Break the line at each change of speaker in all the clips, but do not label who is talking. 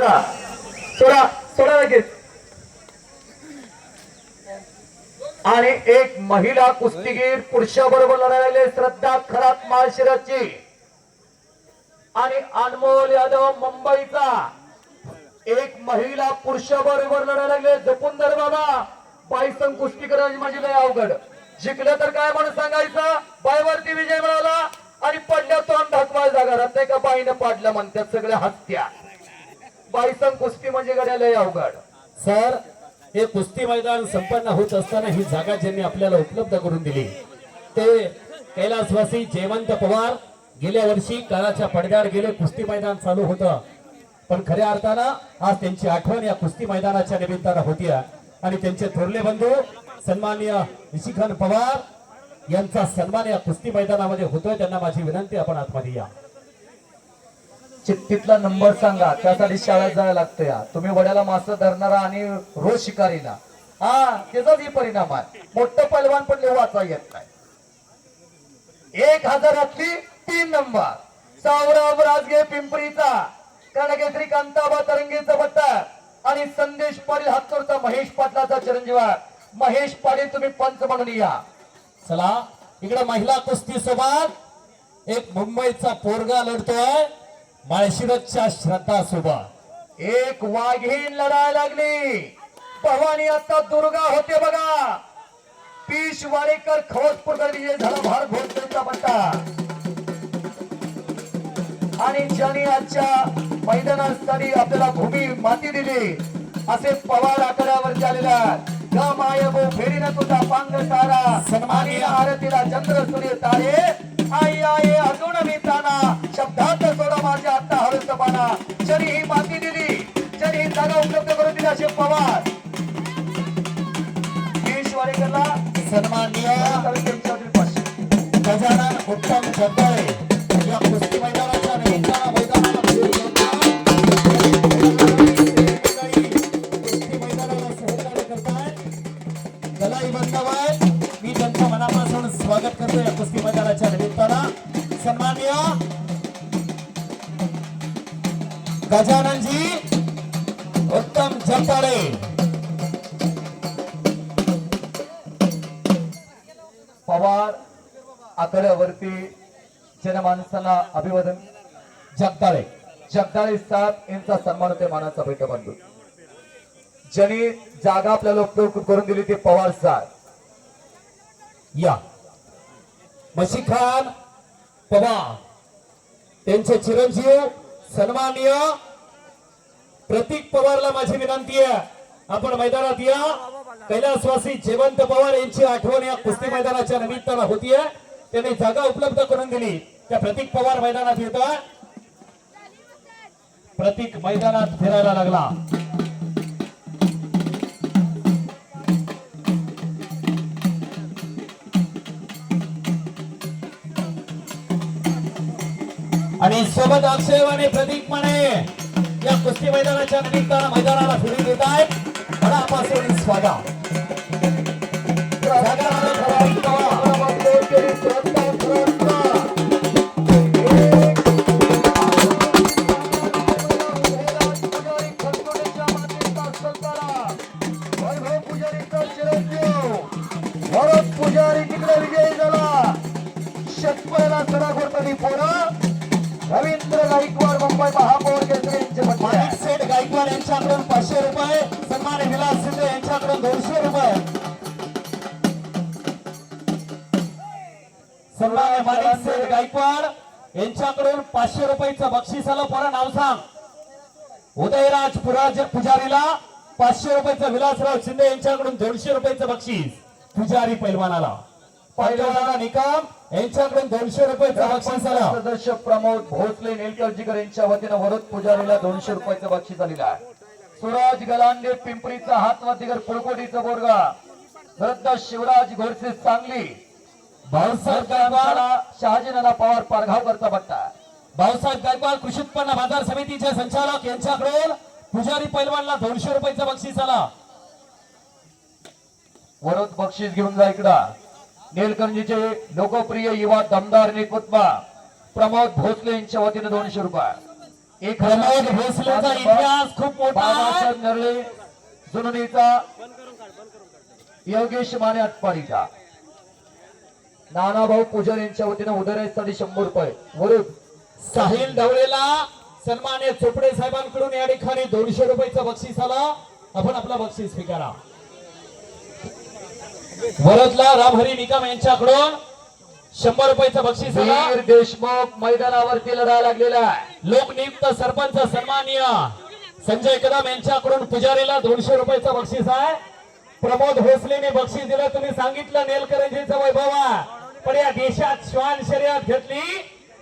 सोडा सोडा लगेच. आणि एक महिला कुस्तीगीर पुरुषाबरोबर लढायला लागले श्रद्धा खरात माळशिराची आणि अनमोल यादव मुंबईचा. एक महिला पुरुषाबरोबर लढायला लागले जपून धर बाबा. बाईसन कुस्ती करायची लय अवघड. शिकलं तर काय म्हणून सांगायचं? बायवरती विजय मिळाला आणि पडल्या तोंड ढकवाय जागा राहत नाही का? बाईनं पाडलं म्हणतात सगळ्या हत्या बाईसन कुस्ती म्हणजे गड्या लय अवघड.
सर हे कुस्ती मैदान संपन्न होत असताना ही जागा ज्यांनी आपल्याला उपलब्ध करून दिली ते कैलासवासी जयवंत पवार. गेल्या वर्षी काळाच्या पडद्यावर गेले कुस्ती मैदान चालू होतं. पण खऱ्या अर्थानं आज त्यांची आठवण या कुस्ती मैदानाच्या निमित्तानं होती. आणि त्यांचे थोरले बंधू सन्माननीय निशिकांत पवार यांचा सन्मान या कुस्ती मैदानामध्ये होतोय त्यांना माझी विनंती आपण आतमध्ये या.
चिठ्ठीतला नंबर सांगा. त्यासाठी शाळेत जायला लागतं या तुम्ही वड्याला मास धरणारा आणि रोज शिकारीला. हा त्याचाच ही परिणाम आहे. मोठं पैलवान पण लय वाचा येत नाही. एक हजारातली तीन नंबर. सावराव राजगे पिंपरीचा. कर्णकेसरी कांताबा तरंगीचा बट्टा. आणि संदेश पाटील हातोरचा महेश पाटलाचा चिरंजीव. महेश पाटील तुम्ही पंच म्हणून या.
चला इकडे महिला कुस्ती सोबत एक मुंबईचा पोरगा लढतोय. माळशिरसच्या श्रद्धा सोबत
एक वाघीण लढायला लागली. भवानी आता दुर्गा होते बघा. पीश वाडेकर खवसपूरकर विजय झाला भार घोषणेचा पट्टा आणि ज्यांनी आजच्या मैदानासाठी आपल्याला भूमी माती दिली असे पवार आकड्यावर आलेला ग माय गो फेरीनं तुझा पांग तारा. सन्मानी आरतीला चंद्र सूर्य तारे. असे पवार. वाडेकरला
सन्माननीय गजानन उत्तम जगदळे या कुस्ती मैदानाच्या निमित्तानं स्वागत करतो या कुस्ती मैदानाच्या निमित्तानं. सन्माननीय गजाननजी उत्तम जगदाळे
पवार आकड्यावरती जनमानसांना अभिवादन.
जगदाळे.
जगदाळे साहेब यांचा सन्मान होते मानाचा भेट बंधू. ज्यांनी जागा आपल्याला उपयोग करून दिली ती पवार साहेब.
या. मशी खान पवार. त्यांचे चिरंजीव सन्माननीय प्रतीक पवारला माझी विनंती आहे. आपण मैदानात या. कैलासवासी जयवंत पवार यांची आठवण या कुस्ती मैदानाच्या निमित्तानं होतीये. त्यांनी जागा उपलब्ध करून दिली. त्या प्रतीक पवार मैदानात येतोय. प्रतीक मैदानात फिरायला लागला. आणि सोबत अक्षय आणि प्रदीप माने. या कुस्ती मैदानाच्या निमित्तानं मैदानाला फिरून देत आहेत. मनापासून स्वागत.
पुजारी तिकडे विजयी झाला. शेतकऱ्याला सडा करतानी पोरं रवींद्र गायकवाड मुंबई महापौर यांचे
माणिक सेठ गायकवाड यांच्याकडून पाचशे रुपये सन्मान विलास शिंदे यांच्याकडून दोनशे रुपये. सन्मान माणिक सेठ गायकवाड यांच्याकडून पाचशे रुपयाचं बक्षीस आलं. पोरा नाव सांग. उदयराज पुराज पुजारीला पाचशे रुपयाचं विलासराव शिंदे यांच्याकडून दोनशे रुपयाचं बक्षीस. पुजारी पैलवानाला. पैलवानाला निकाम यांच्याकडून दोनशे रुपयाचं बक्षीस आलं
सदस्य प्रमोद भोसले निलकर्जीकर यांच्या वतीनं वरद पुजारीला दोनशे रुपयाचं बक्षीस आलेलं आहे. सुराज गलांडे पिंपरीचा हातवातीकर पुळकोटीचा बोरगा. श्रद्धा शिवराज घोडसे सांगली.
भाऊसाहेब गायकवाड.
शहाजीनाला पवार पारगावकरचा बट्टा.
भाऊसाहेब गायकवाड कृषी उत्पन्न बाजार समितीचे संचालक यांच्याकडून पुजारी पैलवानला दोनशे रुपयाचं बक्षीस आला
वरद बक्षीस घेऊन जा इकडं. निलकंठीचे लोकप्रिय युवा दमदार नेतृत्व प्रमोद भोसले यांच्या वतीनं दोनशे रुपये. एक
प्रमोद भोसलेचा इतिहास खूप मोठा
बाबासाहेब नरळे योगेश माने आटपाडीचा. नानाभाऊ पुजारी यांच्या वतीनं उदयासाठी शंभर रुपये. वरून
साहिल ढवळेला सन्मान्य चोपडे साहेबांकडून या ठिकाणी दोनशे रुपयाचं बक्षीस आला. आपण आपला बक्षीस स्वीकारा. वरदला रामहरी निकम यांच्याकडून शंभर रुपयाचं बक्षीस
वीर देशमुख मैदानावरती लढा लागलेला आहे.
लोकनियुक्त सरपंच सन्माननीय संजय कदम यांच्याकडून पुजारीला दोनशे रुपयाचं बक्षीस आहे. प्रमोद भोसलेने बक्षीस दिलं. तुम्ही सांगितलं नेलकरंजीचं वैभव पण या देशात श्वान शर्यत घेतली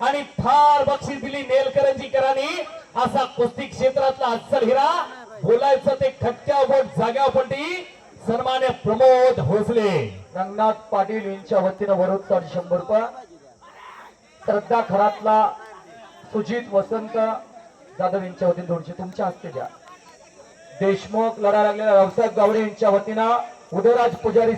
आणि फार बक्षीस दिली नेलकरंजीकरांनी. असा कुस्ती क्षेत्रातला अस्सल हिरा बोलायचं ते खटक्या बोट जाग्या पलटी सन्मान्य प्रमोद भोसले
रंगनाथ पाटील यांच्या वतीनं वरोदसाठी शंभर रुपये. श्रद्धा खरातला सुजित वसंत जाधव यांच्या वतीनं दोनशे तुमच्या हस्ते द्या. देशमुख लढा लागलेल्या रावसाहेब गावडे यांच्या वतीनं उदयराज पुजारी